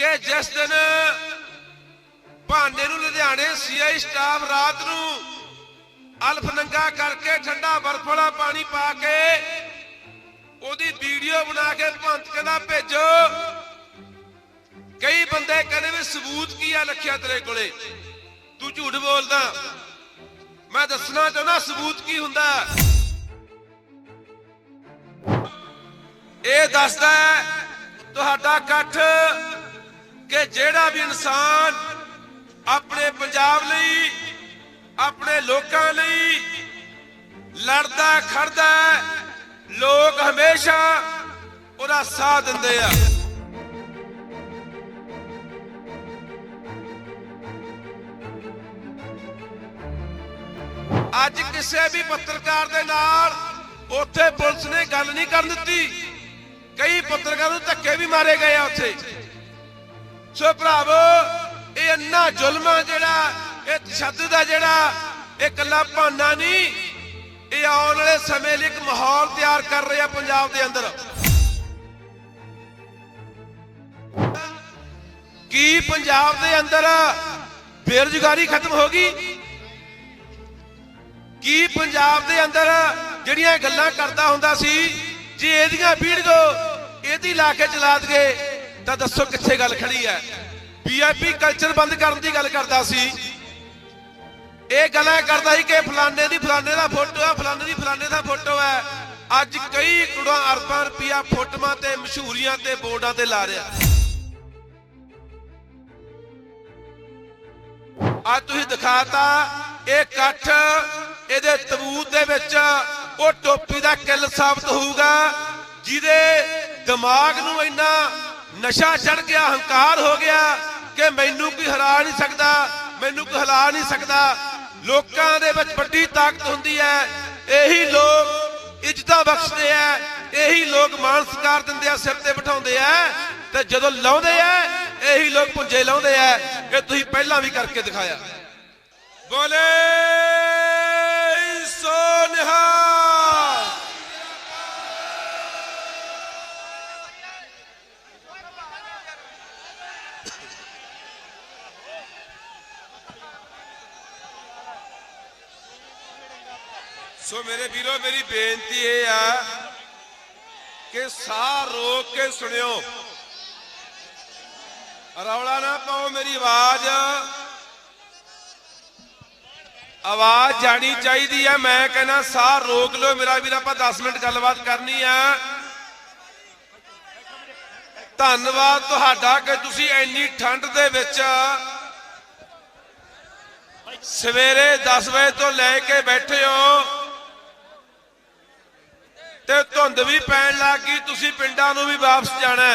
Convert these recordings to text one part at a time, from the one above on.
ਕਿ ਜਿਸ ਦਿਨ ਭਾਂਡੇ ਨੂੰ ਲੁਧਿਆਣੇ ਸੀਆਈ ਸਟਾਫ ਰਾਤ ਨੂੰ ਅਲਫ ਨੰਗਾ ਕਰਕੇ ਠੰਡਾ ਬਰਫ ਵਾਲਾ ਪਾਣੀ ਪਾ ਕੇ ਉਹਦੀ ਵੀਡੀਓ ਬਣਾ ਕੇ ਭੰਤ ਕਹਿੰਦਾ, ਭੇਜੋ। ਕਈ ਬੰਦੇ ਕਹਿੰਦੇ ਵੀ ਸਬੂਤ ਕੀ ਆ ਲਖਿਆ ਤੇਰੇ ਕੋਲੇ? ਤੂੰ ਝੂਠ ਬੋਲਦਾ। ਮੈਂ ਦੱਸਣਾ ਚਾਹੁੰਦਾ ਸਬੂਤ ਕੀ ਹੁੰਦਾ? ਇਹ ਦੱਸਦਾ ਤੁਹਾਡਾ ਇਕੱਠ ਕਿ ਜਿਹੜਾ ਵੀ ਇਨਸਾਨ ਆਪਣੇ ਪੰਜਾਬ ਲਈ, ਆਪਣੇ ਲੋਕਾਂ ਲਈ ਲੜਦਾ, ਖੜਦਾ ਲੋਕ ਹਮੇਸ਼ਾ ਉਹਦਾ ਸਾਥ ਦਿੰਦੇ ਆ। ਅੱਜ ਕਿਸੇ ਵੀ ਪੱਤਰਕਾਰ ਦੇ ਨਾਲ ਉੱਥੇ ਪੁਲਿਸ ਨੇ ਗੱਲ ਨਹੀਂ ਕਰਨ ਦਿੱਤੀ। ਕਈ ਪੱਤਰਕਾਰਾਂ ਨੂੰ ਧੱਕੇ ਵੀ ਮਾਰੇ ਗਏ ਆ ਉੱਥੇ। ਸੋ ਭਰਾਵੋ, ਇਹ ਇੰਨਾ ਜ਼ੁਲਮ ਜਿਹੜਾ, ਇਹ ਤਸ਼ੱਦਦ ਦਾ ਜਿਹੜਾ, ਇਹ ਕੱਲਾ ਭਾਨਾ ਨਹੀਂ, ਇਹ ਆਉਣ ਵਾਲੇ ਸਮੇਂ ਲਈ ਇੱਕ ਮਾਹੌਲ ਤਿਆਰ ਕਰ ਰਿਹਾ ਪੰਜਾਬ ਦੇ ਅੰਦਰ। ਕੀ ਪੰਜਾਬ ਦੇ ਅੰਦਰ ਬੇਰੁਜ਼ਗਾਰੀ ਖਤਮ ਹੋ ਗਈ? ਕੀ ਪੰਜਾਬ ਦੇ ਅੰਦਰ ਜਿਹੜੀਆਂ ਗੱਲਾਂ ਕਰਦਾ ਹੁੰਦਾ ਸੀ, ਜੇ ਇਹਦੀਆਂ ਵੀਡੀਓ ਇਹਦੀ ਲਾ ਕੇ ਚਲਾ ਦਗੇ ਤਾਂ ਦੱਸੋ ਕਿੱਥੇ ਗੱਲ ਖੜੀ ਹੈ? ਵੀਆਈਪੀ ਕਲਚਰ ਬੰਦ ਕਰਨ ਦੀ ਗੱਲ ਕਰਦਾ ਸੀ। ਇਹ ਗੱਲਾਂ ਕਰਦਾ ਸੀ ਕਿ ਫਲਾਣੇ ਦੀ ਫਲਾਣੇ ਦਾ ਫੋਟੋ ਹੈ, ਫਲਾਣੇ ਦੀ ਫਲਾਣੇ ਦਾ ਫੋਟੋ ਹੈ। ਅੱਜ ਕਈ ਕਰੋੜਾਂ ਅਰਬਾਂ ਰੁਪਇਆ ਫੋਟੋਆਂ ਤੇ ਮਸ਼ਹੂਰੀਆਂ ਤੇ ਬੋਰਡਾਂ ਤੇ ਲਾ ਰਿਹਾ। ਅੱਜ ਤੁਸੀਂ ਦਿਖਾਤਾ, ਇਹ ਇਕੱਠ ਇਹਦੇ ਤਬੂਤ ਦੇ ਵਿੱਚ ਉਹ ਟੋਪੀ ਦਾ ਕਿੱਲ ਸਾਬਤ ਹੋਊਗਾ, ਜਿਹਦੇ ਦਿਮਾਗ ਨੂੰ ਇੰਨਾ ਨਸ਼ਾ ਚੜ ਗਿਆ, ਹੰਕਾਰ ਹੋ ਗਿਆ ਕਿ ਮੈਨੂੰ ਕੋਈ ਹਰਾ ਨਹੀਂ ਸਕਦਾ, ਮੈਨੂੰ ਕੋਈ ਹਿਲਾ ਨਹੀਂ ਸਕਦਾ। ਲੋਕਾਂ ਦੇ ਵਿੱਚ ਵੱਡੀ ਤਾਕਤ ਹੁੰਦੀ ਹੈ। ਇਹੀ ਲੋਕ ਇੱਜ਼ਤਾਂ ਬਖਸ਼ਦੇ ਆ ਇਹੀ ਲੋਕ ਮਾਣ ਸਤਿਕਾਰ ਦਿੰਦੇ ਆ, ਸਿਰ ਤੇ ਬਿਠਾਉਂਦੇ ਆ। ਤੇ ਜਦੋਂ ਲਾਉਂਦੇ ਆ, ਇਹੀ ਲੋਕ ਪੁੰਜੇ ਲਾਉਂਦੇ ਆ ਇਹ ਤੁਸੀਂ ਪਹਿਲਾਂ ਵੀ ਕਰਕੇ ਦਿਖਾਇਆ। ਬੋਲੇ ਨਿਹਾਲ। ਸੋ ਮੇਰੇ ਵੀਰੋ, ਮੇਰੀ ਬੇਨਤੀ ਇਹ ਆ ਕਿ ਸਾਹ ਰੋਕ ਕੇ ਸੁਣਿਓ। ਰੌਲਾ ਨਾ ਪਾਓ ਮੇਰੀ ਆਵਾਜ਼। ਆਵਾਜ਼ ਜਾਣੀ ਚਾਹੀਦੀ ਹੈ ਮੈਂ ਕਹਿੰਦਾ ਸਾਹ ਰੋਕ ਲਓ। ਮੇਰਾ ਵੀਰ, ਆਪਾਂ 10 ਮਿੰਟ ਗੱਲਬਾਤ ਕਰਨੀ ਆ। ਧੰਨਵਾਦ ਤੁਹਾਡਾ ਕਿ ਤੁਸੀਂ ਇੰਨੀ ਠੰਡ ਦੇ ਵਿੱਚ ਸਵੇਰੇ 10 ਵਜੇ ਤੋਂ ਲੈ ਕੇ ਬੈਠੇ ਹੋ। ਤੇ ਧੁੰਦ ਵੀ ਪੈਣ ਲੱਗ ਗਈ ਤੁਸੀਂ ਪਿੰਡਾਂ ਨੂੰ ਵੀ ਵਾਪਸ ਜਾਣਾ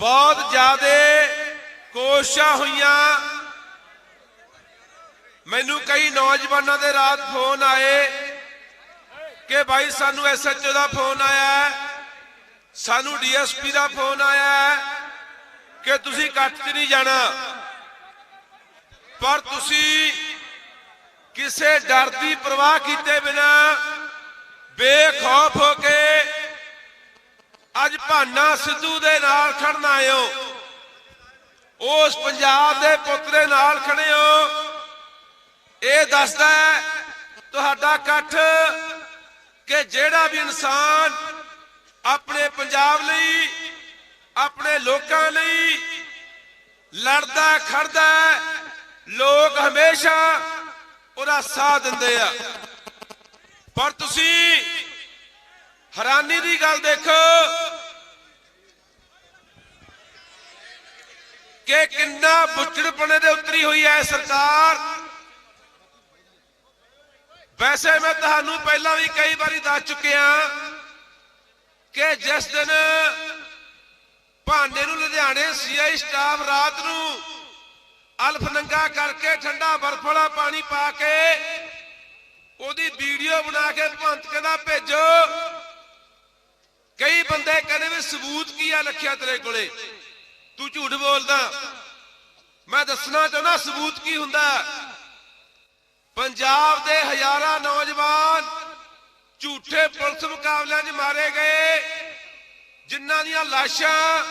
ਬਹੁਤ ਜ਼ਿਆਦੇ ਕੋਸ਼ਿਸ਼ਾਂ ਹੋਈਆਂ। ਮੈਨੂੰ ਕਈ ਨੌਜਵਾਨਾਂ ਦੇ ਰਾਤ ਫੋਨ ਆਏ ਕਿ ਭਾਈ ਸਾਨੂੰ ਐਸਐਚਓ ਦਾ ਫੋਨ ਆਇਆ ਹੈ, ਸਾਨੂੰ ਡੀਐਸਪੀ ਦਾ ਫੋਨ ਆਇਆ ਕਿ ਤੁਸੀਂ ਕੱਟ 'ਚ ਨਹੀਂ ਜਾਣਾ। ਪਰ ਤੁਸੀਂ ਕਿਸੇ ਡਰ ਦੀ ਪਰਵਾਹ ਕੀਤੇ ਬਿਨਾ ਬੇਖੌਫ ਹੋ ਕੇ ਅੱਜ ਭਾਨਾ ਸਿੱਧੂ ਦੇ ਨਾਲ ਖੜਨ ਆਏ ਉਸ ਪੰਜਾਬ ਦੇ ਪੁੱਤ ਨਾਲ ਖੜੇ ਹੋ। ਇਹ ਦੱਸਦਾ ਹੈ, ਤੁਹਾਡਾ ਇਕੱਠ ਕਿ ਜਿਹੜਾ ਵੀ ਇਨਸਾਨ ਆਪਣੇ ਪੰਜਾਬ ਲਈ, ਆਪਣੇ ਲੋਕਾਂ ਲਈ ਲੜਦਾ, ਖੜਦਾ ਲੋਕ ਹਮੇਸ਼ਾ ਉਹਦਾ ਸਾਥ ਦਿੰਦੇ ਆ। ਪਰ ਤੁਸੀਂ ਹੈਰਾਨੀ ਦੀ ਗੱਲ ਦੇਖੋ ਕਿ ਕਿੰਨਾ ਬੁੱਚੜਪਣੇ ਦੇ ਉਤਰੀ ਹੋਈ ਹੈ ਸਰਕਾਰ। ਵੈਸੇ ਮੈਂ ਤੁਹਾਨੂੰ ਪਹਿਲਾਂ ਵੀ ਕਈ ਵਾਰੀ ਦੱਸ ਚੁੱਕਿਆ ਕਿ ਜਿਸ ਦਿਨ ਭਾਂਡੇ ਨੂੰ ਲੁਧਿਆਣੇ ਸੀਆਈ ਸਟਾਫ ਰਾਤ ਨੂੰ ਅਲਫ ਨੰਗਾ ਕਰਕੇ ਠੰਡਾ ਬਰਫ ਵਾਲਾ ਪਾਣੀ ਪਾ ਕੇ ਉਹਦੀ ਵੀਡੀਓ ਬਣਾ ਕੇ ਭੰਤ ਕਹਿੰਦਾ, ਭੇਜੋ। ਕਈ ਬੰਦੇ ਕਹਿੰਦੇ ਵੀ ਸਬੂਤ ਕੀ ਆ ਲਖਿਆ ਤੇਰੇ ਕੋਲੇ? ਤੂੰ ਝੂਠ ਬੋਲਦਾ। ਮੈਂ ਦੱਸਣਾ ਚਾਹੁੰਦਾ ਸਬੂਤ ਕੀ ਹੁੰਦਾ? ਪੰਜਾਬ ਦੇ ਹਜ਼ਾਰਾਂ ਨੌਜਵਾਨ ਝੂਠੇ ਪੁਲਿਸ ਮੁਕਾਬਲਿਆਂ 'ਚ ਮਾਰੇ ਗਏ, ਜਿਨ੍ਹਾਂ ਦੀਆਂ ਲਾਸ਼ਾਂ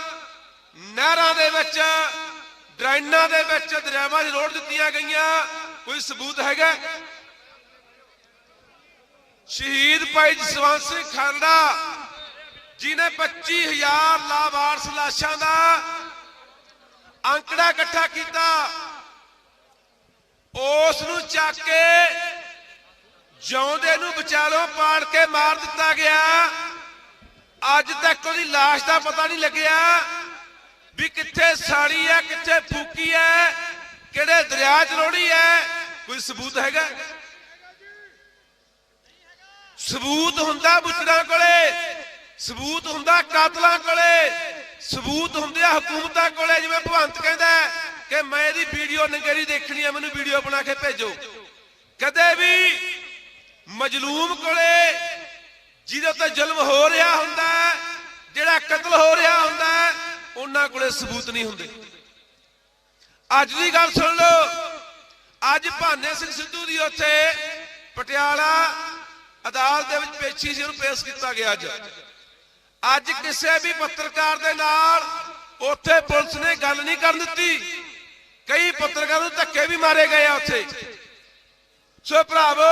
ਨਹਿਰਾਂ ਦੇ ਵਿੱਚ ਡਰੇਨਾਂ ਦੇ ਵਿੱਚ ਦਰਿਆਵਾਂ 'ਚ ਰੋੜ ਦਿੱਤੀਆਂ ਗਈਆਂ। ਕੋਈ ਸਬੂਤ ਹੈਗਾ? ਸ਼ਹੀਦ ਭਾਈ ਜਸਵੰਤ ਸਿੰਘ ਖਾਲੜਾ ਜਿਨੇ 25000 ਲਾਵਾਰਸ ਲਾਸ਼ਾਂ ਦਾ ਅੰਕੜਾ ਇਕੱਠਾ ਕੀਤਾ, ਉਸ ਨੂੰ ਚੱਕ ਕੇ ਜਿਉਂਦੇ ਨੂੰ ਵਿਚਾਲੋਂ ਪਾੜ ਕੇ ਮਾਰ ਦਿੱਤਾ ਗਿਆ। ਅੱਜ ਤੱਕ ਉਹਦੀ ਲਾਸ਼ ਦਾ ਪਤਾ ਨਹੀਂ ਲੱਗਿਆ। ਵੀ ਕਿੱਥੇ ਸਾੜੀ ਹੈ ਕਿੱਥੇ ਫੂਕੀ ਹੈ ਕਿਹੜੇ ਦਰਿਆ 'ਚ ਰੋੜੀ ਹੈ ਕੋਈ ਸਬੂਤ ਹੈਗਾ? ਸਬੂਤ ਹੁੰਦਾ ਬੁੱਚੜਾਂ ਕੋਲੇ, ਸਬੂਤ ਹੁੰਦਾ ਕਾਤਲਾਂ ਕੋਲੇ, ਸਬੂਤ ਹੁੰਦੇ ਆ ਹਕੂਮਤਾਂ ਕੋਲੇ, ਜਿਵੇਂ ਭਵੰਤ ਕਹਿੰਦਾ ਕਿ ਮੈਂ ਇਹਦੀ ਵੀਡੀਓ ਨੰਗੇਰੀ ਦੇਖਣੀ ਹੈ ਮੈਨੂੰ ਵੀਡੀਓ ਬਣਾ ਕੇ ਭੇਜੋ। ਕਦੇ ਵੀ ਮਜਲੂਮ ਕੋਲੇ ਜਿਹਦੇ ਉੱਤੇ ਜ਼ੁਲਮ ਹੋ ਰਿਹਾ ਹੁੰਦਾ ਜਿਹੜਾ ਕਤਲ ਹੋ ਰਿਹਾ ਉਹਨਾਂ ਕੋਲੇ ਸਬੂਤ ਨਹੀਂ ਹੁੰਦੇ। ਅੱਜ ਦੀ ਗੱਲ ਸੁਣ ਲਓ, ਅੱਜ ਭਾਨੇ ਸਿੰਘ ਸਿੱਧੂ ਦੀ ਉੱਥੇ ਪਟਿਆਲਾ ਅਦਾਲਤ ਦੇ ਵਿੱਚ ਪੇਸ਼ੀ ਸੀ, ਉਹਨੂੰ ਪੇਸ਼ ਕੀਤਾ ਗਿਆ ਅੱਜ। ਅੱਜ ਕਿਸੇ ਵੀ ਪੱਤਰਕਾਰ ਦੇ ਨਾਲ ਉੱਥੇ ਪੁਲਿਸ ਨੇ ਗੱਲ ਨਹੀਂ ਕਰਨ ਦਿੱਤੀ। ਕਈ ਪੱਤਰਕਾਰਾਂ ਨੂੰ ਧੱਕੇ ਵੀ ਮਾਰੇ ਗਏ ਆ ਉੱਥੇ। ਸੋ ਭਰਾਵੋ,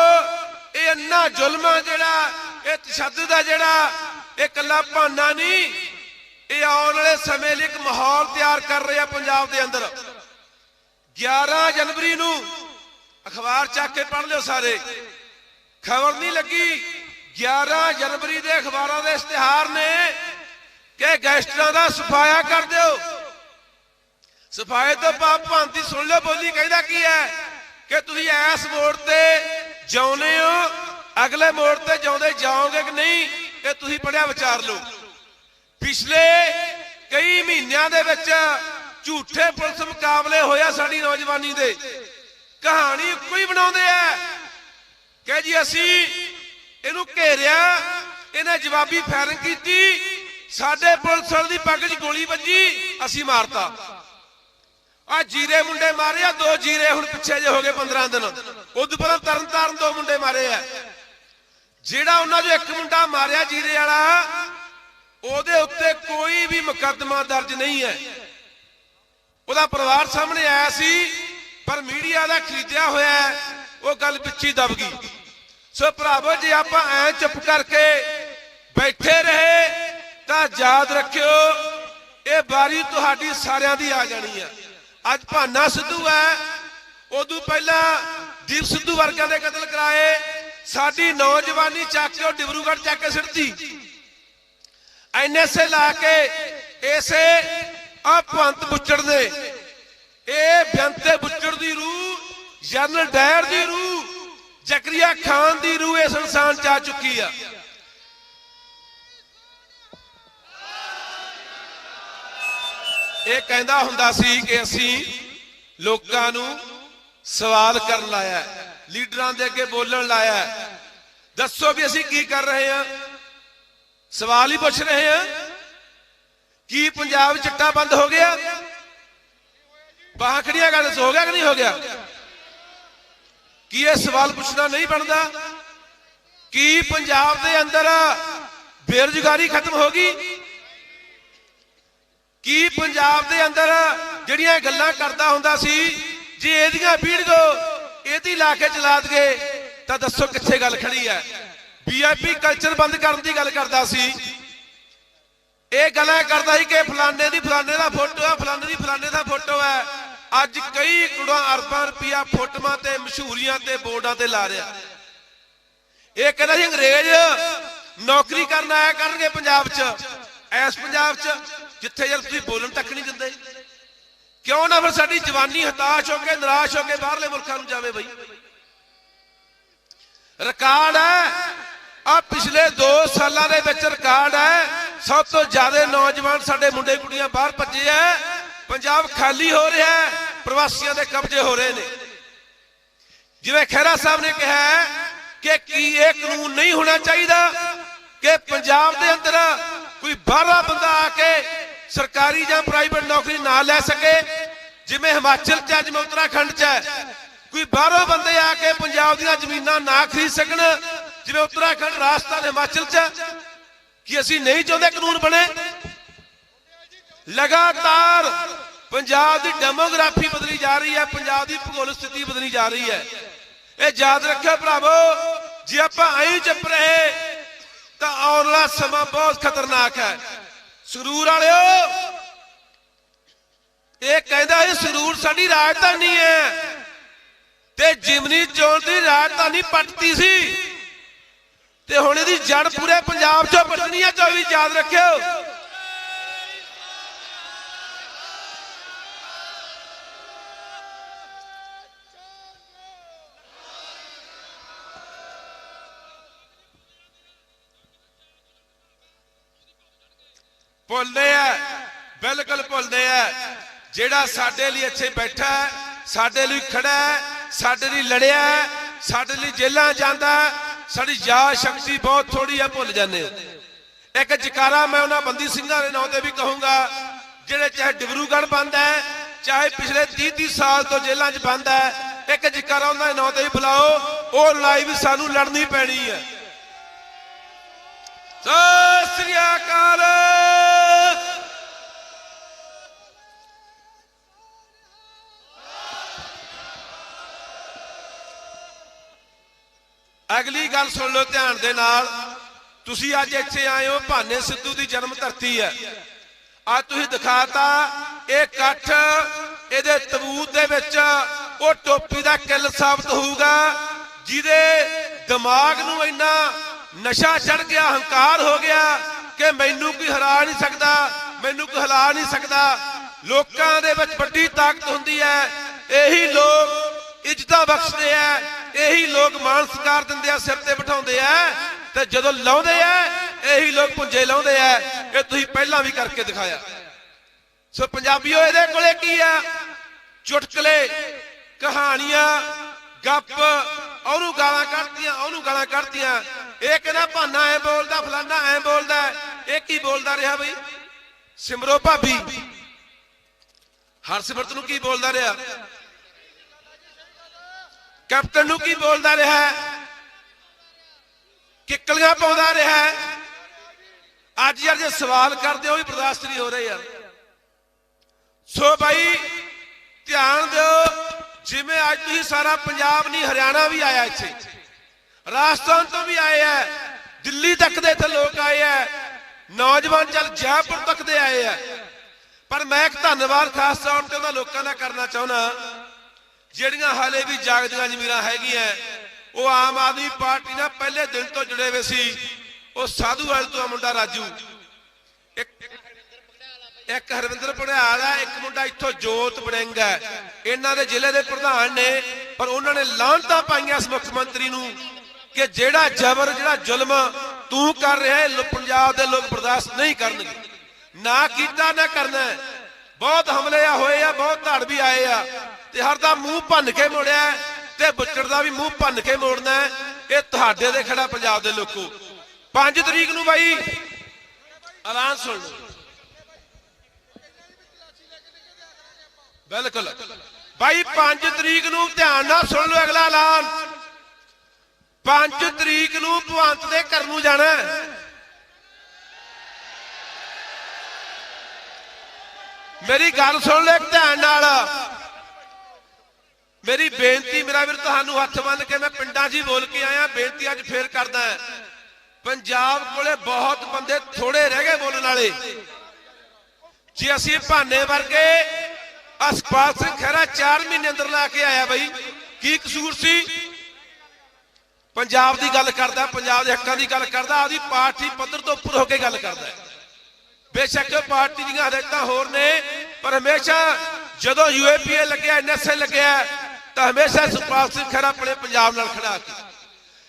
ਇਹ ਇੰਨਾ ਜ਼ੁਲਮ ਜਿਹੜਾ, ਇਹ ਤਸ਼ੱਦਦ ਦਾ ਜਿਹੜਾ, ਇਹ ਕੱਲਾ ਭਾਨਾ ਨਹੀਂ ਇਹ ਆਉਣ ਵਾਲੇ ਸਮੇਂ ਲਈ ਇੱਕ ਮਾਹੌਲ ਤਿਆਰ ਕਰ ਰਿਹਾ ਪੰਜਾਬ ਦੇ ਅੰਦਰ। 11 ਜਨਵਰੀ ਨੂੰ ਅਖਬਾਰ ਚੱਕ ਕੇ ਪੜ੍ਹ ਲਿਓ ਸਾਰੇ। ਖਬਰ ਨਹੀਂ ਲੱਗੀ 11 ਜਨਵਰੀ ਦੇ ਅਖਬਾਰਾਂ ਦੇ ਇਸ਼ਤਿਹਾਰ ਨੇ ਕਿ ਗੈਸਟਰਾਂ ਦਾ ਸਫਾਇਆ ਕਰ ਦਿਓ। ਸਫਾਏ ਤੋਂ ਬਾਅਦ ਭਾਂਤੀ ਸੁਣ ਲਿਓ, ਬੋਲੀ ਕਹਿੰਦਾ ਕੀ ਹੈ? ਕਿ ਤੁਸੀਂ ਐਸ ਮੋੜ ਤੇ ਜਾਉਨੇ ਹੋ, ਅਗਲੇ ਮੋੜ ਤੇ ਜਾਉਂਦੇ ਜਾਓਗੇ ਕਿ ਨਹੀਂ, ਇਹ ਤੁਸੀਂ ਪੜਿਆ ਵਿਚਾਰ ਲਓ। ਪਿਛਲੇ ਕਈ ਮਹੀਨਿਆਂ ਦੇ ਵਿੱਚ ਝੂਠੇ ਪੁਲਿਸ ਮੁਕਾਬਲੇ ਹੋਇਆ ਸਾਡੀ ਨੌਜਵਾਨੀ ਦੇ। ਕਹਾਣੀ ਇੱਕੋ ਹੀ ਬਣਾਉਂਦੇ ਆ ਕਿ ਜੀ ਅਸੀਂ ਇਹਨੂੰ ਘੇਰਿਆ, ਇਹਨੇ ਜਵਾਬੀ ਫਾਇਰਿੰਗ ਕੀਤੀ, ਸਾਡੇ ਪੁਲਿਸ ਵਾਲੇ ਦੀ ਪੱਗ 'ਚ ਗੋਲੀ ਵੱਜੀ, ਅਸੀਂ ਮਾਰਤਾ। ਆ ਜੀਰੇ ਮੁੰਡੇ ਮਾਰੇ ਆ, ਦੋ ਜੀਰੇ ਹੁਣ ਪਿੱਛੇ ਜੇ ਹੋ ਗਏ 15 ਦਿਨ। ਉਦੋਂ ਪਹਿਲਾਂ ਤਰਨ ਤਾਰਨ ਦੋ ਮੁੰਡੇ ਮਾਰੇ ਆ। ਜਿਹੜਾ ਉਹਨਾਂ ਚੋਂ ਇੱਕ ਮੁੰਡਾ ਮਾਰਿਆ ਜੀਰੇ ਵਾਲਾ ਉਹਦੇ ਉੱਤੇ ਕੋਈ ਵੀ ਮੁਕੱਦਮਾ ਦਰਜ ਨਹੀਂ ਹੈ। ਉਹਦਾ ਪਰਿਵਾਰ ਸਾਹਮਣੇ ਆਇਆ ਸੀ, ਪਰ ਮੀਡੀਆ ਦਾ ਖਰੀਦਿਆ ਹੋਇਆ ਉਹ ਗੱਲ ਪਿੱਛੇ ਦਬ ਗਈ। ਸੋ ਭਰਾਵੋ, ਜੇ ਆਪਾਂ ਐ ਚੁੱਪ ਕਰਕੇ ਬੈਠੇ ਰਹੇ, ਤਾਂ ਯਾਦ ਰੱਖਿਓ, ਇਹ ਵਾਰੀ ਤੁਹਾਡੀ ਸਾਰਿਆਂ ਦੀ ਆ ਜਾਣੀ ਆ ਅੱਜ ਭਾਨਾ ਸਿੱਧੂ ਹੈ, ਉਦੋਂ ਪਹਿਲਾਂ ਦੀਪ ਸਿੱਧੂ ਵਰਗਿਆਂ ਦੇ ਕਤਲ ਕਰਾਏ, ਸਾਡੀ ਨੌਜਵਾਨੀ ਚੱਕ ਕੇ ਉਹ ਡਿਬਰੂਗੜ੍ਹ ਚੱਕ ਕੇ ਸਿੱਟਤੀ। ਐਨਐਸਏ ਲਾ ਕੇ ਇਸੇ ਆ ਭਵੰਤ ਬੁੱਚੜ ਨੇ ਇਹ ਬੇਅੰਤੇ ਬੁੱਚੜ ਦੀ ਰੂਹ, ਜਨਰਲ ਡਾਇਰ ਦੀ ਰੂਹ, ਜ਼ਕਰੀਆ ਖਾਨ ਦੀ ਰੂਹ ਇਸ ਇਨਸਾਨ ਚ ਆ ਚੁੱਕੀ ਆ। ਇਹ ਕਹਿੰਦਾ ਹੁੰਦਾ ਸੀ ਕਿ ਅਸੀਂ ਲੋਕਾਂ ਨੂੰ ਸਵਾਲ ਕਰਨ ਲਾਇਆ ਲੀਡਰਾਂ ਦੇ ਅੱਗੇ ਬੋਲਣ ਲਾਇਆ ਦੱਸੋ ਵੀ ਅਸੀਂ ਕੀ ਕਰ ਰਹੇ ਹਾਂ? ਸਵਾਲ ਹੀ ਪੁੱਛ ਰਹੇ ਹਾਂ ਕੀ ਪੰਜਾਬ ਚਿੱਟਾ ਬੰਦ ਹੋ ਗਿਆ? ਬਾਹਾਂ ਖੜੀਆਂ ਗੱਲ ਹੋ ਗਿਆ ਕਿ ਨਹੀਂ ਹੋ ਗਿਆ? ਕੀ ਇਹ ਸਵਾਲ ਪੁੱਛਣਾ ਨਹੀਂ ਬਣਦਾ? ਕੀ ਪੰਜਾਬ ਦੇ ਅੰਦਰ ਬੇਰੁਜ਼ਗਾਰੀ ਖਤਮ ਹੋ ਗਈ? ਕੀ ਪੰਜਾਬ ਦੇ ਅੰਦਰ ਜਿਹੜੀਆਂ ਗੱਲਾਂ ਕਰਦਾ ਹੁੰਦਾ ਸੀ, ਜੇ ਇਹਦੀਆਂ ਵੀਡੀਓ ਇਹਦੀ ਲਾ ਕੇ ਚਲਾ ਦਗੇ, ਤਾਂ ਦੱਸੋ ਕਿੱਥੇ ਗੱਲ ਖੜੀ ਹੈ? ਵੀਆਈਪੀ ਕਲਚਰ ਬੰਦ ਕਰਨ ਦੀ ਗੱਲ ਕਰਦਾ ਸੀ। ਇਹ ਗੱਲਾਂ ਕਰਦਾ ਸੀ ਕਿ ਫਲਾਣੇ ਦੀ ਫਲਾਣੇ ਦਾ ਫੋਟੋ ਹੈ ਫਲਾਣੇ ਦੀ ਫਲਾਣੇ ਦਾ ਫੋਟੋ ਹੈ ਅੱਜ ਕਈ ਕਰੋੜਾਂ ਅਰਬਾਂ ਰੁਪਇਆ ਫੋਟੋਆਂ ਤੇ, ਮਸ਼ਹੂਰੀਆਂ ਤੇ, ਬੋਰਡਾਂ ਤੇ ਲਾ ਰਿਹਾ। ਇਹ ਕਹਿੰਦਾ ਸੀ ਅੰਗਰੇਜ਼ ਨੌਕਰੀ ਕਰਨ ਆਇਆ ਕਰਨਗੇ ਪੰਜਾਬ 'ਚ। ਐਸ ਪੰਜਾਬ 'ਚ ਜਿੱਥੇ ਯਾਰ ਤੁਸੀਂ ਬੋਲਣ ਤੱਕ ਨਹੀਂ ਦਿੰਦੇ। ਕਿਉਂ ਨਾ ਫਿਰ ਸਾਡੀ ਜਵਾਨੀ ਹਤਾਸ਼ ਹੋ ਕੇ, ਨਿਰਾਸ਼ ਹੋ ਕੇ ਬਾਹਰਲੇ ਮੁਲਕਾਂ ਨੂੰ ਜਾਵੇ ਬਈ। ਰਿਕਾਰਡ ਹੈ। ਆ ਪਿਛਲੇ 2 ਸਾਲਾਂ ਦੇ ਵਿੱਚ ਰਿਕਾਰਡ ਹੈ। ਸਭ ਤੋਂ ਜ਼ਿਆਦਾ ਨੌਜਵਾਨ ਸਾਡੇ ਮੁੰਡੇ ਕੁੜੀਆਂ ਬਾਹਰ ਭੱਜੇ ਆ ਪੰਜਾਬ ਖਾਲੀ ਹੋ ਰਿਹਾ ਹੈ। ਪ੍ਰਵਾਸੀਆਂ ਦੇ ਕਬਜ਼ੇ ਹੋ ਰਹੇ ਨੇ। ਜਿਵੇਂ ਖਹਿਰਾ ਸਾਹਿਬ ਨੇ ਕਿਹਾ ਕਿ ਕੀ ਇਹ ਕਾਨੂੰਨ ਨਹੀਂ ਹੋਣਾ ਚਾਹੀਦਾ ਕਿ ਪੰਜਾਬ ਦੇ ਅੰਦਰ ਕੋਈ ਬਾਹਰਲਾ ਬੰਦਾ ਆ ਕੇ ਸਰਕਾਰੀ ਜਾਂ ਪ੍ਰਾਈਵੇਟ ਨੌਕਰੀ ਨਾ ਲੈ ਸਕੇ। ਜਿਵੇਂ ਹਿਮਾਚਲ ਚ ਹੈ, ਜਿਵੇਂ ਉੱਤਰਾਖੰਡ ਚ ਹੈ। ਕੋਈ ਬਾਹਰੋਂ ਬੰਦੇ ਆ ਕੇ ਪੰਜਾਬ ਦੀਆਂ ਜ਼ਮੀਨਾਂ ਨਾ ਖਰੀਦ ਸਕਣ। ਜਿਵੇਂ ਉੱਤਰਾਖੰਡ ਰਾਜਸਥਾਨ ਹਿਮਾਚਲ ਚ ਕਿ ਅਸੀਂ ਨਹੀਂ ਚਾਹੁੰਦੇ ਕਾਨੂੰਨ ਬਣੇ। ਲਗਾਤਾਰ ਪੰਜਾਬ ਦੀ ਡੈਮੋਗ੍ਰਾਫੀ ਬਦਲੀ ਜਾ ਰਹੀ ਹੈ, ਪੰਜਾਬ ਦੀ ਭੂਗੋਲਿਕ ਸਥਿਤੀ ਬਦਲੀ ਜਾ ਰਹੀ ਹੈ। ਇਹ ਯਾਦ ਰੱਖਿਓ ਭਰਾਵੋ, ਜੇ ਆਪਾਂ ਐਂ ਚੁੱਪ ਰਹੇ, ਤਾਂ ਆਉਣ ਵਾਲਾ ਸਮਾਂ ਬਹੁਤ ਖਤਰਨਾਕ ਹੈ। ਸਰੂਰ ਵਾਲਿਓ, ਇਹ ਕਹਿੰਦਾ ਇਹ ਸਰੂਰ ਸਾਡੀ ਰਾਜਧਾਨੀ ਹੈ। ਤੇ ਜਿਮਨੀ ਚੋਣ ਦੀ ਰਾਜਧਾਨੀ ਪੱਟਤੀ ਸੀ। ਤੇ ਹੁਣ ਇਹਦੀ ਜੜ ਪੂਰੇ ਪੰਜਾਬ 'ਚੋਂ ਪੱਟਣੀ ਹੈ 24 ਯਾਦ ਰੱਖਿਓ। ਭੁੱਲਦੇ ਆ ਬਿਲਕੁਲ ਭੁੱਲਦੇ ਆ ਜਿਹੜਾ ਸਾਡੇ ਲਈ ਇੱਥੇ ਬੈਠਾ ਸਾਡੇ ਲਈ ਖੜਾ ਸਾਡੇ ਲਈ ਲੜਿਆ ਸਾਡੇ ਲਈ ਜੇਲਾਂ ਜਾਂਦਾ ਸਾਡੀ ਯਾਦ ਸ਼ਕਤੀ ਬਹੁਤ ਥੋੜੀ ਹੈ ਭੁੱਲ ਜਾਂਦੇ ਹੋ। ਇੱਕ ਜਕਾਰਾ ਮੈਂ ਉਹਨਾਂ ਬੰਦੀ ਸਿੰਘਾਂ ਦੇ ਨਾਂ ਤੇ ਵੀ ਕਹੂੰਗਾ, ਜਿਹੜੇ ਚਾਹੇ ਡਿਬਰੂਗੜ੍ਹ ਬੰਦ ਹੈ, ਚਾਹੇ ਪਿਛਲੇ 30 30 ਸਾਲ ਤੋਂ ਜੇਲ੍ਹਾਂ 'ਚ ਬੰਦ ਹੈ, ਇੱਕ ਜਕਾਰਾ ਉਹਨਾਂ ਦੇ ਨਾਂ ਤੇ ਵੀ ਬੁਲਾਓ, ਉਹ ਲੜਾਈ ਵੀ ਸਾਨੂੰ ਲੜਨੀ ਪੈਣੀ ਹੈ। ਸਤਿ ਸ੍ਰੀ ਅਕਾਲ! ਅਗਲੀ ਗੱਲ ਸੁਣ ਲਓ ਧਿਆਨ ਦੇ ਨਾਲ। ਤੁਸੀਂ ਅੱਜ ਇੱਥੇ ਆਏ ਹੋ, ਭਾਨੇ ਸਿੱਧੂ ਦੀ ਜਨਮ ਧਰਤੀ ਹੈ। ਅੱਜ ਤੁਸੀਂ ਦਿਖਾਤਾ, ਇਹ ਇਕੱਠ ਇਹਦੇ ਤਬੂਤ ਦੇ ਵਿੱਚ ਉਹ ਟੋਪੀ ਦਾ ਕਿੱਲ ਸਾਬਤ ਹੋਊਗਾ, ਜਿਹਦੇ ਦਿਮਾਗ ਨੂੰ ਇੰਨਾ ਨਸ਼ਾ ਚੜ ਗਿਆ, ਹੰਕਾਰ ਹੋ ਗਿਆ ਕਿ ਮੈਨੂੰ ਕੋਈ ਹਰਾ ਨਹੀਂ ਸਕਦਾ, ਮੈਨੂੰ ਕੋਈ ਹਿਲਾ ਨਹੀਂ ਸਕਦਾ। ਲੋਕਾਂ ਦੇ ਵਿੱਚ ਵੱਡੀ ਤਾਕਤ ਹੁੰਦੀ ਹੈ। ਇਹੀ ਲੋਕ ਇੱਜ਼ਤਾਂ ਬਖਸ਼ਦੇ ਆ ਇਹੀ ਲੋਕ ਮਾਣ ਸਕਾਰ ਦਿੰਦੇ ਆ, ਸਿਰ ਤੇ ਬਿਠਾਉਂਦੇ ਆ, ਤੇ ਜਦੋਂ ਲਾਉਂਦੇ ਆ, ਇਹੀ ਲੋਕ ਪੁੰਜੇ ਲਾਉਂਦੇ ਆ, ਇਹ ਤੁਸੀਂ ਪਹਿਲਾਂ ਵੀ ਕਰਕੇ ਦਿਖਾਇਆ। ਸੋ ਪੰਜਾਬੀਓ, ਇਹਦੇ ਕੋਲੇ ਕੀ ਆ? ਚੁਟਕਲੇ, ਕਹਾਣੀਆਂ, ਗੱਪ, ਉਹਨੂੰ ਗਾਲਾਂ ਕੱਢਦੀਆਂ ਉਹਨੂੰ ਗਾਲਾਂ ਕੱਢਦੀਆਂ ਇਹ ਕਹਿੰਦਾ ਭਾਨਾ ਐ ਬੋਲਦਾ, ਫਲਾਨਾ ਐ ਬੋਲਦਾ, ਇਹ ਕੀ ਬੋਲਦਾ ਰਿਹਾ ਬਈ? ਸਿਮਰੋ ਭਾਬੀ। ਹਰਸਿਮਰਤ ਨੂੰ ਕੀ ਬੋਲਦਾ ਰਿਹਾ? ਕੈਪਟਨ ਨੂੰ ਕੀ ਬੋਲਦਾ ਰਿਹਾ ਕਿੱਕਲੀਆਂ ਪਾਉਂਦਾ ਰਿਹਾ ਅੱਜ ਯਾਰ ਜੇ ਸਵਾਲ ਕਰਦੇ ਹੋ ਵੀ ਬਰਦਾਸ਼ਤ ਨਹੀਂ ਹੋ ਰਹੇ ਯਾਰ। ਸੋ ਭਾਈ ਧਿਆਨ ਦਿਓ, ਜਿਵੇਂ ਅੱਜ ਤੁਸੀਂ ਸਾਰਾ ਪੰਜਾਬ ਨਹੀਂ, ਹਰਿਆਣਾ ਵੀ ਆਇਆ ਇੱਥੇ। ਰਾਜਸਥਾਨ ਤੋਂ ਵੀ ਆਏ ਆ, ਦਿੱਲੀ ਤੱਕ ਦੇ ਇੱਥੇ ਲੋਕ ਆਏ ਆ, ਨੌਜਵਾਨ ਚੱਲ ਜੈਪੁਰ ਤੱਕ ਦੇ ਆਏ ਆ। ਪਰ ਮੈਂ ਇੱਕ ਧੰਨਵਾਦ ਖਾਸ ਤੌਰ ਤੇ ਉਹਨਾਂ ਲੋਕਾਂ ਦਾ ਕਰਨਾ ਚਾਹੁੰਦਾ। ਜਿਹੜੀਆਂ ਹਾਲੇ ਵੀ ਜਾਗਦੀਆਂ ਜ਼ਮੀਰਾਂ ਹੈਗੀਆਂ, ਉਹ ਆਮ ਆਦਮੀ ਪਾਰਟੀ ਨਾਲ ਪਹਿਲੇ ਦਿਨ ਤੋਂ ਜੁੜੇ ਹੋਏ ਸੀ। ਉਹ ਸਾਧੂ ਵਾਲ ਤੋਂ ਮੁੰਡਾ ਰਾਜੂ। ਇੱਕ ਇੱਕ ਹਰਵਿੰਦਰ ਪੜਿਆਲ ਹੈ ਇੱਕ ਮੁੰਡਾ ਇੱਥੋਂ ਜੋਤ ਬੜਿੰਗ ਹੈ ਇਹਨਾਂ ਦੇ ਜ਼ਿਲ੍ਹੇ ਦੇ ਪ੍ਰਧਾਨ ਨੇ, ਪਰ ਉਹਨਾਂ ਨੇ ਲਾਂਤਾਂ ਪਾਈਆਂ ਇਸ ਮੁੱਖ ਮੰਤਰੀ ਨੂੰ ਕਿ ਜਿਹੜਾ ਜ਼ਬਰ, ਜਿਹੜਾ ਜ਼ੁਲਮ ਤੂੰ ਕਰ ਰਿਹਾ ਹੈ ਪੰਜਾਬ ਦੇ ਲੋਕ ਬਰਦਾਸ਼ਤ ਨਹੀਂ ਕਰਨਗੇ। ਨਾ ਕੀਤਾ, ਨਾ ਕਰਨਾ ਬਹੁਤ ਹਮਲੇ ਆ, ਹੋਏ ਆ, ਬਹੁਤ ਧੜ ਵੀ ਆਏ ਆ। ਤੇ ਹਰ ਦਾ ਮੂੰਹ ਭੰਨ ਕੇ ਮੋੜਿਆ ਤੇ ਬੁੱਚੜ ਦਾ ਵੀ ਮੂੰਹ ਭੰਨ ਕੇ ਮੋੜਨਾ ਇਹ ਤੁਹਾਡੇ ਦੇ ਖੜਾ ਪੰਜਾਬ ਦੇ ਲੋਕੋ। 5 ਤਰੀਕ ਨੂੰ ਬਾਈ, ਐਲਾਨ ਸੁਣ ਲਓ। ਬਿਲਕੁਲ। ਬਾਈ 5 ਤਰੀਕ ਨੂੰ ਧਿਆਨ ਨਾਲ ਸੁਣ ਲਓ ਅਗਲਾ ਐਲਾਨ। 5 ਤਰੀਕ ਨੂੰ ਭਵੰਤ ਦੇ ਘਰ ਨੂੰ ਜਾਣਾ ਮੇਰੀ ਗੱਲ ਸੁਣ ਲੈ ਧਿਆਨ ਨਾਲ। ਮੇਰੀ ਬੇਨਤੀ, ਮੇਰਾ ਵੀਰ, ਤੁਹਾਨੂੰ ਹੱਥ ਬੰਨ ਕੇ ਮੈਂ ਪਿੰਡਾਂ 'ਚ ਹੀ ਬੋਲ ਕੇ ਆਇਆ, ਬੇਨਤੀ ਅੱਜ ਫੇਰ ਕਰਦਾ ਪੰਜਾਬ ਕੋਲੇ ਬਹੁਤ ਬੰਦੇ ਥੋੜੇ ਰਹਿ ਗਏ ਬੋਲਣ ਵਾਲੇ। ਜੇ ਅਸੀਂ ਭਾਨੇ ਵਰਗੇ ਅਸਪਾਲ ਸਿੰਘ ਖਹਿਰਾ 4 ਮਹੀਨੇ ਅੰਦਰ ਲਾ ਕੇ ਆਇਆ ਬਈ, ਕੀ ਕਸੂਰ ਸੀ? ਪੰਜਾਬ ਦੀ ਗੱਲ ਕਰਦਾ, ਪੰਜਾਬ ਦੇ ਹੱਕਾਂ ਦੀ ਗੱਲ ਕਰਦਾ, ਆਪਦੀ ਪਾਰਟੀ ਪੱਧਰ ਤੋਂ ਉੱਪਰ ਹੋ ਕੇ ਗੱਲ ਕਰਦਾ ਬੇਸ਼ੱਕ ਪਾਰਟੀ ਦੀਆਂ ਹਦਾਇਤਾਂ ਹੋਰ ਨੇ, ਪਰ ਹਮੇਸ਼ਾ ਜਦੋਂ ਯੂਏਪੀਏ ਲੱਗਿਆ ਐਨਐਸਏ ਲੱਗਿਆ ਤਾਂ ਹਮੇਸ਼ਾ ਸੁਖਪਾਲ ਸਿੰਘ ਖਹਿਰਾ ਆਪਣੇ ਪੰਜਾਬ ਨਾਲ ਖੜਾ ਸੀ।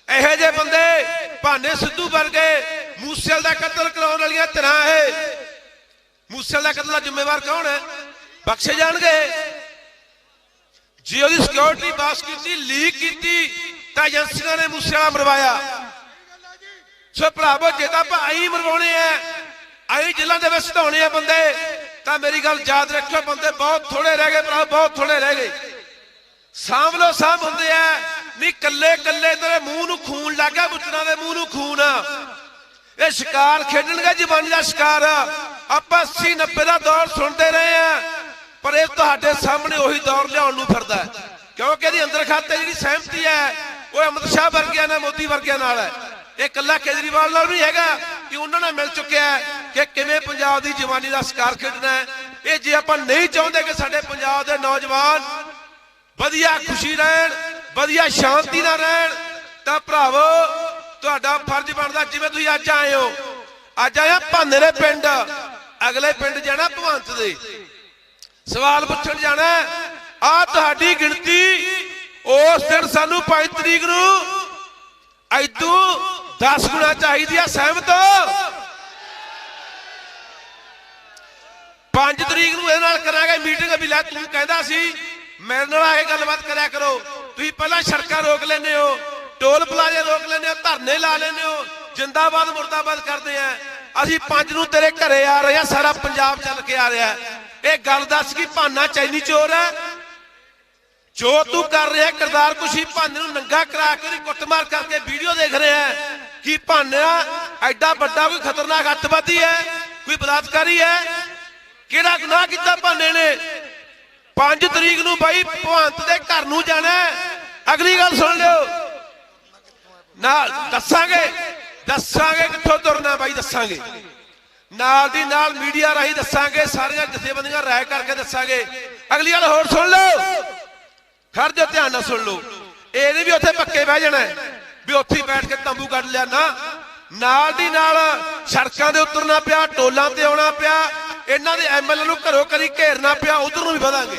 ਇਹੋ ਜਿਹੇ ਬੰਦੇ ਭਾਨੇ ਸਿੱਧੂ ਵਰਗੇ ਮੂਸੇਲ ਦਾ ਕਤਲ ਕਰਾਉਣ ਵਾਲੀਆਂ ਤਰ੍ਹਾਂ ਇਹ। ਮੂਸੇਲ ਦਾ ਕਤਲ ਦਾ ਜ਼ਿੰਮੇਵਾਰ ਕੌਣ ਹੈ? ਬਖਸ਼ੇ ਜਾਣਗੇ। ਜੇ ਉਹਦੀ ਸਿਕਿਉਰਿਟੀ ਪਾਸ ਕੀਤੀ ਲੀਕ ਕੀਤੀ, ਤਾਂ ਏਜੰਸੀਆਂ ਨੇ ਮੂਸੇ ਵਾਲਾ ਮਰਵਾਇਆ। ਸੋ ਭਰਾਵੋ, ਜੇ ਤਾਂ ਆਪਾਂ ਆਈ ਮਰਵਾਉਣੇ ਆ, ਆਈ ਜ਼ਿਲ੍ਹਾ ਦੇ ਵਿੱਚ ਧਾਉਣੇ ਆ ਬੰਦੇ, ਤਾਂ ਮੇਰੀ ਗੱਲ ਯਾਦ ਰੱਖਿਓ, ਬੰਦੇ ਬਹੁਤ ਥੋੜੇ ਰਹਿ ਗਏ ਭਰਾ ਬਹੁਤ ਥੋੜੇ ਰਹਿ ਗਏ। ਸਾਂਭ ਲੋ ਸਾਂਭ ਹੁੰਦੇ ਆ। ਨਹੀਂ ਕੱਲੇ ਕੱਲੇ ਤੇਰੇ ਮੂੰਹ ਨੂੰ ਖੂਨ ਲੱਗਾ ਬੁੱਚਣਾ ਦੇ ਮੂੰਹ ਨੂੰ ਖੂਨ। ਇਹ ਸ਼ਿਕਾਰ ਖੇਡਣਗੇ ਜਵਾਨੀ ਦਾ ਸ਼ਿਕਾਰ। ਆਪਾਂ 80 90 ਦਾ ਦੌਰ ਸੁਣਦੇ ਰਹੇ ਆ, ਪਰ ਇਹ ਤੁਹਾਡੇ ਸਾਹਮਣੇ ਉਹੀ ਦੌਰ ਲਿਆਉਣ ਨੂੰ ਫਿਰਦਾ ਕਿਉਂਕਿ ਇਹਦੀ ਅੰਦਰ ਖਾਤੇ ਜਿਹੜੀ ਸਹਿਮਤੀ ਹੈ, ਉਹ ਅਮਿਤ ਸ਼ਾਹ ਵਰਗਿਆਂ ਨਾਲ, ਮੋਦੀ ਵਰਗਿਆਂ ਨਾਲ ਹੈ। ਇਹ ਕੱਲਾ ਕੇਜਰੀਵਾਲ ਨਾਲ ਨਹੀਂ ਹੈਗਾ ਕਿ ਉਹਨਾਂ ਨਾਲ ਮਿਲ ਚੁੱਕਿਆ ਕਿ ਕਿਵੇਂ ਪੰਜਾਬ ਦੀ ਜਵਾਨੀ ਦਾ ਸ਼ਿਕਾਰ ਖੇਡਣਾ ਹੈ। ਇਹ ਜੇ ਆਪਾਂ ਨਹੀਂ ਚਾਹੁੰਦੇ ਕਿ ਸਾਡੇ ਪੰਜਾਬ ਦੇ ਨੌਜਵਾਨ ਵਧੀਆ ਖੁਸ਼ੀ ਰਹਿਣ, ਵਧੀਆ ਸ਼ਾਂਤੀ ਨਾਲ ਰਹਿਣ, ਤਾਂ ਭਰਾਵੋ, ਤੁਹਾਡਾ ਫਰਜ਼ ਬਣਦਾ ਜਿਵੇਂ ਤੁਸੀਂ ਅੱਜ ਆਏ ਹੋ। ਅੱਜ ਆਇਆ ਭਾਨੇ ਪਿੰਡ, ਅਗਲੇ ਪਿੰਡ ਜਾਣਾ ਭਵੰਤ ਦੇ। ਸਵਾਲ ਪੁੱਛਣ ਜਾਣਾ ਆ ਤੁਹਾਡੀ ਗਿਣਤੀ, ਉਸ ਦਿਨ ਸਾਨੂੰ 5 ਤਰੀਕ ਨੂੰ ਐਦੂ 10 ਗੁਣਾ ਚਾਹੀਦੀ ਆ, ਸਹਿਮਤ ਹੋ? 5 ਤਰੀਕ ਨੂੰ ਇਹਦੇ ਨਾਲ ਕਰਾਂਗੇ ਮੀਟਿੰਗ ਵੀ ਲੈ ਤੂੰ ਕਹਿੰਦਾ ਸੀ ਮੇਰੇ ਨਾਲ ਆ ਕੇ ਗੱਲਬਾਤ ਕਰਿਆ ਕਰੋ। ਤੁਸੀਂ ਪਹਿਲਾਂ ਸੜਕਾਂ ਰੋਕ ਲੈਂਦੇ ਹੋ, ਟੋਲ ਪਲਾਜ਼ੇ ਰੋਕ ਲੈਂਦੇ ਹੋ, ਧਰਨੇ ਲਾ ਲੈਂਦੇ ਹੋ, ਜਿੰਦਾਬਾਦ, ਮੁਰਦਾਬਾਦ ਕਰਦੇ ਆ। ਅਸੀਂ ਪੰਜ ਨੂੰ ਤੇਰੇ ਘਰੇ ਆ ਰਹੇ ਆ, ਸਾਰਾ ਪੰਜਾਬ ਚੱਲ ਕੇ ਆ ਰਿਹਾ। ਇਹ ਗੱਲ ਦੱਸ ਕਿ ਭਾਨਾ ਚੈਨੀ ਚੋਰ ਹੈ ਜੋ ਤੂੰ ਕਰ ਰਿਹਾ, ਕਰਦਾਰ ਕੁਸ਼ੀ ਭਾਨੇ ਨੂੰ ਨੰਗਾ ਕਰਾ ਕੇ ਉਹਦੀ ਕੁੱਟਮਾਰ ਕਰਕੇ ਵੀਡੀਓ ਦੇਖ ਰਿਹਾ ਹੈ ਕਿ ਭਾਨਾ ਐਡਾ ਵੱਡਾ ਕੋਈ ਖਤਰਨਾਕ ਅੱਤਵਾਦੀ ਹੈ? ਕੋਈ ਬਲਾਤਕਾਰੀ ਹੈ? ਕਿਹੜਾ ਗੁਨਾਹ ਕੀਤਾ ਭਾਨੇ ਨੇ? 5 ਤਰੀਕ ਨੂੰ ਬਾਈ ਭਵੰਤ ਦੇ ਘਰ ਨੂੰ ਜਾਣਾ ਅਗਲੀ ਗੱਲ ਸੁਣ ਲਿਓ। ਨਾਲ ਦੱਸਾਂਗੇ ਦੱਸਾਂਗੇ ਕਿੱਥੋਂ ਤੁਰਨਾ ਬਾਈ, ਦੱਸਾਂਗੇ। ਨਾਲ ਦੀ ਨਾਲ ਮੀਡੀਆ ਰਾਹੀਂ ਦੱਸਾਂਗੇ, ਸਾਰੀਆਂ ਜਥੇਬੰਦੀਆਂ ਰਾਏ ਕਰਕੇ ਦੱਸਾਂਗੇ। ਅਗਲੀ ਗੱਲ ਹੋਰ ਸੁਣ ਲਓ। ਖੜ ਜਾ ਧਿਆਨ ਨਾਲ ਸੁਣ ਲਓ। ਇਹ ਨਹੀਂ ਵੀ ਉੱਥੇ ਪੱਕੇ ਬਹਿ ਜਾਣਾ ਵੀ ਉੱਥੇ ਬੈਠ ਕੇ ਤੰਬੂ ਕੱਢ ਲਿਆ ਨਾ। ਨਾਲ ਦੀ ਨਾਲ ਸੜਕਾਂ ਦੇ ਉਤਰਨਾ ਪਿਆ, ਟੋਲਾਂ ਤੇ ਆਉਣਾ ਪਿਆ। ਇਹਨਾਂ ਦੇ ਐਮਐਲਏ ਨੂੰ ਘਰੋਂ ਕਰੀ ਘੇਰਨਾ ਪਿਆ, ਉਧਰ ਨੂੰ ਵੀ ਵਧਾਂਗੇ।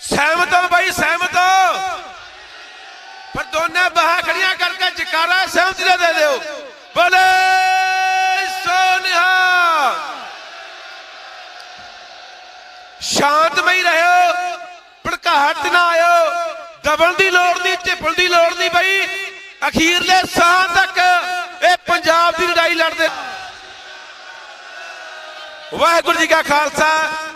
ਸਹਿਮਤ ਹੋ ਬਾਈ, ਸਹਿਮਤ ਹੋ। ਪਰ ਦੋਨੇ ਬਾਹਾਂ ਖੜੀਆਂ ਕਰਕੇ ਜਕਾਰਾ ਸਹਿਮਤੀ ਦਾ ਦੇ ਦਿਓ। ਬੋਲੇ ਸੋਨਿਹਾ ਸ਼ਾਂਤਮਈ ਰਹਿਓ ਭੜਕਾਹਟ ਨਾ ਆਇਓ। ਦਬਣ ਦੀ ਲੋੜ ਨਹੀਂ, ਝਿਪਣ ਦੀ ਲੋੜ ਨਹੀਂ ਬਈ। ਅਖੀਰਲੇ ਸਾਹ ਤੱਕ ਇਹ ਪੰਜਾਬ ਦੀ ਲੜਾਈ ਲੜਦੇ। ਵਾਹਿਗੁਰੂ ਜੀ ਕਾ ਖਾਲਸਾ।